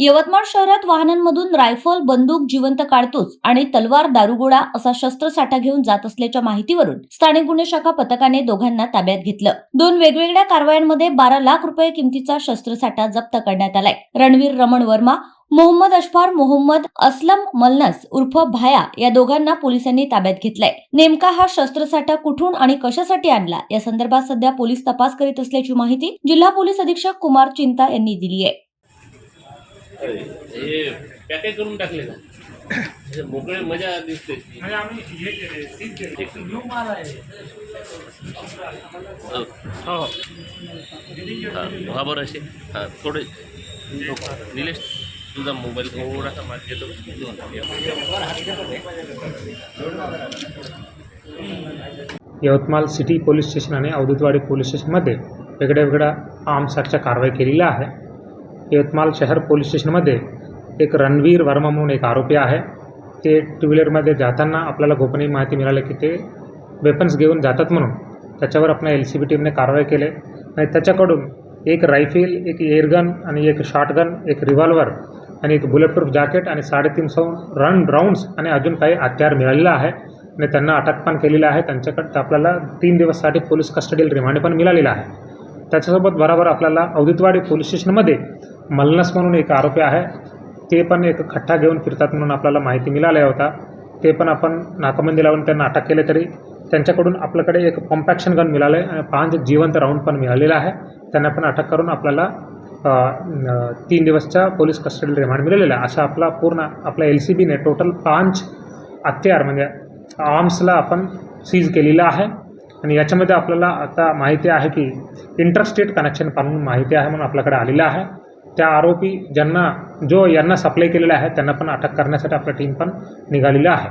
यवतमाळ शहरात वाहनांमधून रायफल बंदूक जिवंत काढतोच आणि तलवार दारुगोळा असा शस्त्रसाठा घेऊन जात असल्याच्या माहितीवरून स्थानिक गुन्हे शाखा पथकाने दोघांना ताब्यात घेतलं. दोन वेगवेगळ्या कारवायांमध्ये बारा लाख रुपये किमतीचा शस्त्रसाठा जप्त करण्यात आलाय. रणवीर रमण वर्मा मोहम्मद अशफार मोहम्मद असलम मलनस उर्फ भाया या दोघांना पोलिसांनी ताब्यात घेतलाय. नेमका हा शस्त्रसाठा कुठून आणि कशासाठी आणला? या संदर्भात सध्या पोलीस तपास करीत असल्याची माहिती जिल्हा पोलीस अधीक्षक कुमार चिंता यांनी दिली आहे हे पॅकेज करून टाकले का हे मोकळे मजा दिसते. म्हणजे आम्ही हे हो. हा, बरं असे. हां थोडे. निलेश तुझा मोबाईल थोडासा माग घेतो. यवतमाळ सिटी पोलीस स्टेशन आणि अवधूतवाडी पोलीस स्टेशनमध्ये वेगळ्या वेगळ्या आर्म्सच्या कारवाई केलेल्या आहे यवतमाळ शहर पोलीस स्टेशनमध्ये एक रणवीर वर्मा म्हणून एक आरोपी आहे. ते टू व्हीलरमध्ये जाताना आपल्याला गोपनीय माहिती मिळाली की ते वेपन्स घेऊन जातात म्हणून त्याच्यावर आपल्या एल सी बी टीमने कारवाई केली. आणि त्याच्याकडून एक रायफल एक एअरगन आणि एक शॉटगन एक रिव्हॉल्वर आणि एक बुलेटप्रूफ जॅकेट आणि साडेतीनशे रन राऊंड्स आणि अजून काही हत्यार मिळालेलं आहे. आणि त्यांना अटक पण केलेलं आहे. त्यांच्याकडे आपल्याला तीन दिवससाठी पोलीस कस्टडील रिमांड पण मिळालेलं आहे. त्याच्यासोबत बरोबर आपल्याला औदितवाडी पोलीस स्टेशनमध्ये मलनस म्हणून एक आरोपी आहे. ते पण एक खट्टा घेऊन फिरतात म्हणून आपल्याला माहिती मिळाल्या होता ते पण आपण नाकाबंदी लावून त्यांना अटक केले तरी त्यांच्याकडून आपल्याकडे एक कॉम्पॅक्शन गन मिळालं आहे आणि पाच जिवंत राऊंड पण मिळालेला आहे. त्यांना पण अटक करून आपल्याला तीन दिवसच्या पोलीस कस्टडी रिमांड मिळालेला आहे. असा आपला पूर्ण आपल्या एल सी बीने टोटल पाच हत्यार म्हणजे आर्म्सला आपण सीज केलेलं आहे. आणि याच्यामध्ये आपल्याला आता माहिती आहे की इंटरस्टेट कनेक्शन पण माहिती आहे म्हणून आपल्याकडे आलेलं आहे. त्या आरोपी ज्यांना जो यांना सप्लाय केलेला आहे त्यांना पण अटक करण्यासाठी आपलं टीम पण निघालेली आहे.